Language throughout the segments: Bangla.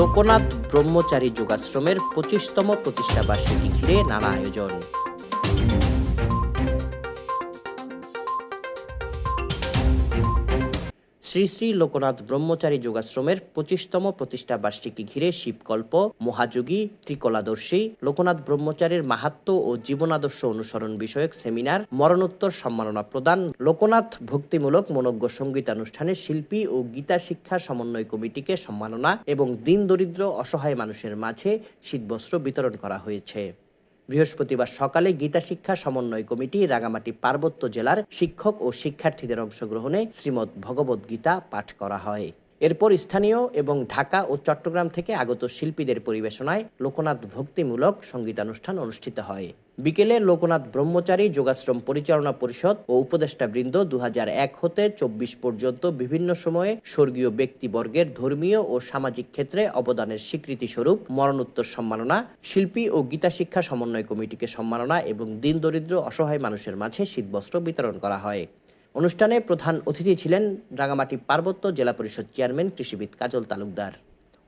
লোকনাথ ব্রহ্মচারী যোগাশ্রমের পঁচিশতম প্রতিষ্ঠাবার্ষিকী ঘিরে নানা আয়োজন। শ্রী শ্রী লোকনাথ ব্রহ্মচারী যোগাশ্রমের পঁচিশতম প্রতিষ্ঠা বার্ষিকী ঘিরে শিবকল্প, মহাযোগী, ত্রিকলাদর্শী, লোকনাথ ব্রহ্মচারীর মাহাত্ম ও জীবনাদর্শ অনুসরণ বিষয়ক সেমিনার, মরণোত্তর সম্মাননা প্রদান, লোকনাথ ভক্তিমূলক মনজ্ঞ সঙ্গীতানুষ্ঠানে শিল্পী ও গীতা শিক্ষা সমন্বয় কমিটিকে সম্মাননা এবং দিন দরিদ্র অসহায় মানুষের মাঝে শীতবস্ত্র বিতরণ করা হয়েছে। বৃহস্পতিবার সকালে গীতা শিক্ষা সমন্বয় কমিটি রাঙামাটি পার্বত্য জেলার শিক্ষক ও শিক্ষার্থীদের অংশগ্রহণে শ্রীমদ্ ভগবদ্গীতা পাঠ করা হয়। এরপর স্থানীয় এবং ঢাকা ও চট্টগ্রাম থেকে আগত শিল্পীদের পরিবেশনায় লোকনাথ ভক্তিমূলক সঙ্গীতানুষ্ঠান অনুষ্ঠিত হয়। বিকেলে লোকনাথ ব্রহ্মচারী যোগাশ্রম পরিচালনা পরিষদ ও উপদেষ্টা বৃন্দ দু হতে চব্বিশ পর্যন্ত বিভিন্ন সময়ে স্বর্গীয় ব্যক্তিবর্গের ধর্মীয় ও সামাজিক ক্ষেত্রে অবদানের স্বীকৃতি স্বরূপ মরণোত্তর সম্মাননা, শিল্পী ও গীতা শিক্ষা সমন্বয় কমিটিকে সম্মাননা এবং দিন দরিদ্র অসহায় মানুষের মাঝে শীতবস্ত্র বিতরণ করা হয়। অনুষ্ঠানে প্রধান অতিথি ছিলেন রাঙামাটি পার্বত্য জেলা পরিষদ চেয়ারম্যান কৃষিবিদ কাজল তালুকদার।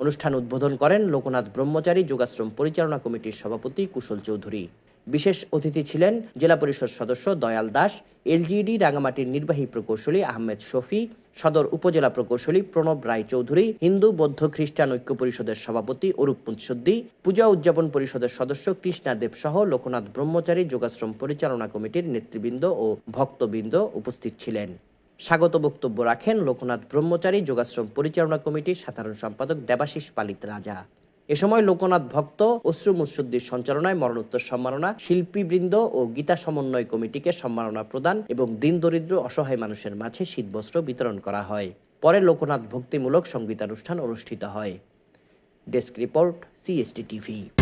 অনুষ্ঠান উদ্বোধন করেন লোকনাথ ব্রহ্মচারী যোগাশ্রম পরিচালনা কমিটির সভাপতি কুশল চৌধুরী। বিশেষ অতিথি ছিলেন জেলা পরিষদ সদস্য দয়াল দাস এলজিডি রাঙামাটির নির্বাহী প্রকৌশলী আহমেদ শফি, সদর উপজেলা প্রকৌশলী প্রণব রায় চৌধুরী হিন্দু বৌদ্ধ খ্রিস্টান ঐক্য পরিষদের সভাপতি অরূপ মুৎসদ্দি পূজা উদযাপন পরিষদের সদস্য কৃষ্ণা দেব সহ লোকনাথ ব্রহ্মচারী, যোগাশ্রম পরিচালনা কমিটির নেতৃবৃন্দ ও ভক্তবৃন্দ উপস্থিত ছিলেন। স্বাগত বক্তব্য রাখেন লোকনাথ ব্রহ্মচারী, যোগাশ্রম পরিচালনা কমিটির সাধারণ সম্পাদক দেবাশিস পালিত রাজা। এ সময় লোকনাথ ভক্ত, অশ্রু মুসুদ্দির সঞ্চালনায় মরণোত্তর সম্মাননা, শিল্পীবৃন্দ ও গীতা সমন্বয় কমিটিকে সম্মাননা প্রদান এবং দিন দরিদ্র অসহায় মানুষের মাঝে শীতবস্ত্র বিতরণ করা হয়। পরে লোকনাথ ভক্তিমূলক সঙ্গীতানুষ্ঠান অনুষ্ঠিত হয়। Desk report, CST TV.